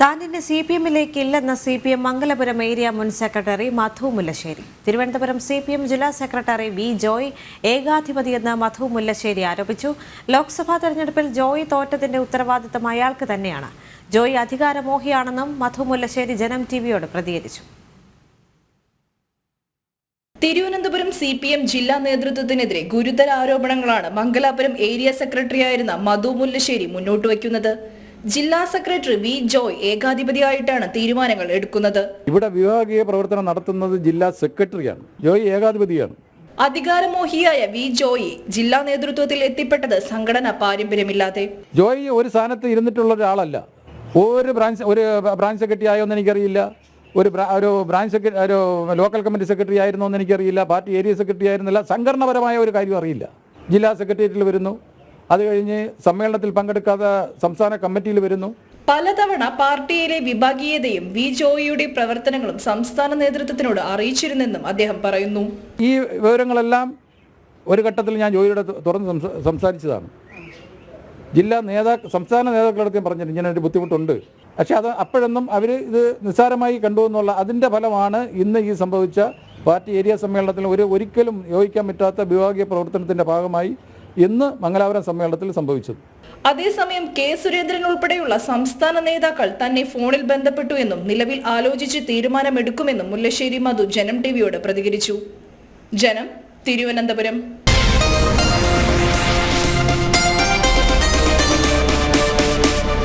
താൻ ഇന്ന് C P എമ്മിലേക്ക് ഇല്ലെന്ന C P M Mangalapuram area മുൻ secretary Madhu Mullassery. Thiruvananthapuram C P M ജില്ലാ സെക്രട്ടറി വി ജോയ് ഏകാധിപതിയെന്ന് മധു മുല്ലശ്ശേരി ആരോപിച്ചു. ലോക്സഭാ തെരഞ്ഞെടുപ്പിൽ ജോയ് തോറ്റതിന്റെ ഉത്തരവാദിത്തം അയാൾക്ക് തന്നെയാണ്. ജോയ് അധികാരമോഹിയാണെന്നും മധു മുല്ലശ്ശേരി ജനം ടിവിയോട് പ്രതികരിച്ചു. തിരുവനന്തപുരം സി പി എം ജില്ലാ നേതൃത്വത്തിനെതിരെ ഗുരുതര ആരോപണങ്ങളാണ് മംഗലാപുരം ഏരിയ സെക്രട്ടറിയായിരുന്ന മധു മുല്ലശ്ശേരി മുന്നോട്ട് വയ്ക്കുന്നത്. ജില്ലാ സെക്രട്ടറി വി ജോയ് ഏകാധിപതിയായിട്ടാണ് തീരുമാനങ്ങൾ എടുക്കുന്നത്. ഇവിടെ വിഭാഗീയ പ്രവർത്തനം നടത്തുന്നത് ജില്ലാ സെക്രട്ടറിയാണ്. ജോയ് ഏകാധിപതിയാണ്. അധികാരമോഹിയായ വി ജോയി ജില്ലാ നേതൃത്വത്തിൽ എത്തിപ്പെട്ടത് സംഘടന പാരമ്പര്യമില്ലാതെ. ജോയി ഒരു സ്ഥാനത്ത് ഇരുന്നിട്ടുള്ള ഒരാളല്ല. ഒരു ബ്രാഞ്ച് ഒരു ബ്രാഞ്ച് സെക്രട്ടറി ആയോന്ന് എനിക്കറിയില്ല. ഒരു ഒരു ബ്രാഞ്ച് സെക്രട്ടറി ഒരു ലോക്കൽ കമ്മിറ്റി സെക്രട്ടറി ആയിരുന്നോ എന്ന് എനിക്കറിയില്ല. പാർട്ടി ഏരിയ സെക്രട്ടറി ആയിരുന്നില്ല. സംഘടനപരമായ ഒരു കാര്യം അറിയില്ല. ജില്ലാ സെക്രട്ടേറിയറ്റിൽ വരുന്നു. അത് കഴിഞ്ഞ് സമ്മേളനത്തിൽ പങ്കെടുക്കാതെ സംസ്ഥാന കമ്മിറ്റിയിൽ വരുന്നു. പലതവണ പാർട്ടിയിലെ വിഭാഗീയതയും വി ജോയിയുടെ പ്രവർത്തനങ്ങളും സംസ്ഥാന നേതൃത്വത്തിനോട് അറിയിച്ചിരുന്നെന്നും അദ്ദേഹം പറയുന്നു. ഈ വിവരങ്ങളെല്ലാം ഒരു ഘട്ടത്തിൽ ഞാൻ ജോയിയുടെ തുറന്ന് സംസാരിച്ചതാണ്. ജില്ലാ നേതാ സംസ്ഥാന നേതാക്കളടുത്ത് ഞാൻ പറഞ്ഞിട്ടുണ്ട് ഇങ്ങനെ ഒരു ബുദ്ധിമുട്ടുണ്ട്. പക്ഷെ അത് അപ്പോഴൊന്നും അവർ ഇത് നിസ്സാരമായി കണ്ടു എന്നുള്ള അതിന്റെ ഫലമാണ് ഇന്ന് ഈ സംഭവിച്ച പാർട്ടി ഏരിയ സമ്മേളനത്തിൽ ഒരു ഒരിക്കലും യോജിക്കാൻ പറ്റാത്ത വിഭാഗീയ പ്രവർത്തനത്തിന്റെ ഭാഗമായി ഇന്ന് മംഗലാപുരം സമ്മേളനത്തിൽ സംഭവിച്ചത്. അതേസമയം കെ സുരേന്ദ്രൻ ഉൾപ്പെടെയുള്ള സംസ്ഥാന നേതാക്കൾ തന്നെ ഫോണിൽ ബന്ധപ്പെട്ടു എന്നും നിലവിൽ ആലോചിച്ച് തീരുമാനമെടുക്കുമെന്നും മുല്ലശ്ശേരി മധു ജനം ടിവിയോട് പ്രതികരിച്ചു. ജനം തിരുവനന്തപുരം.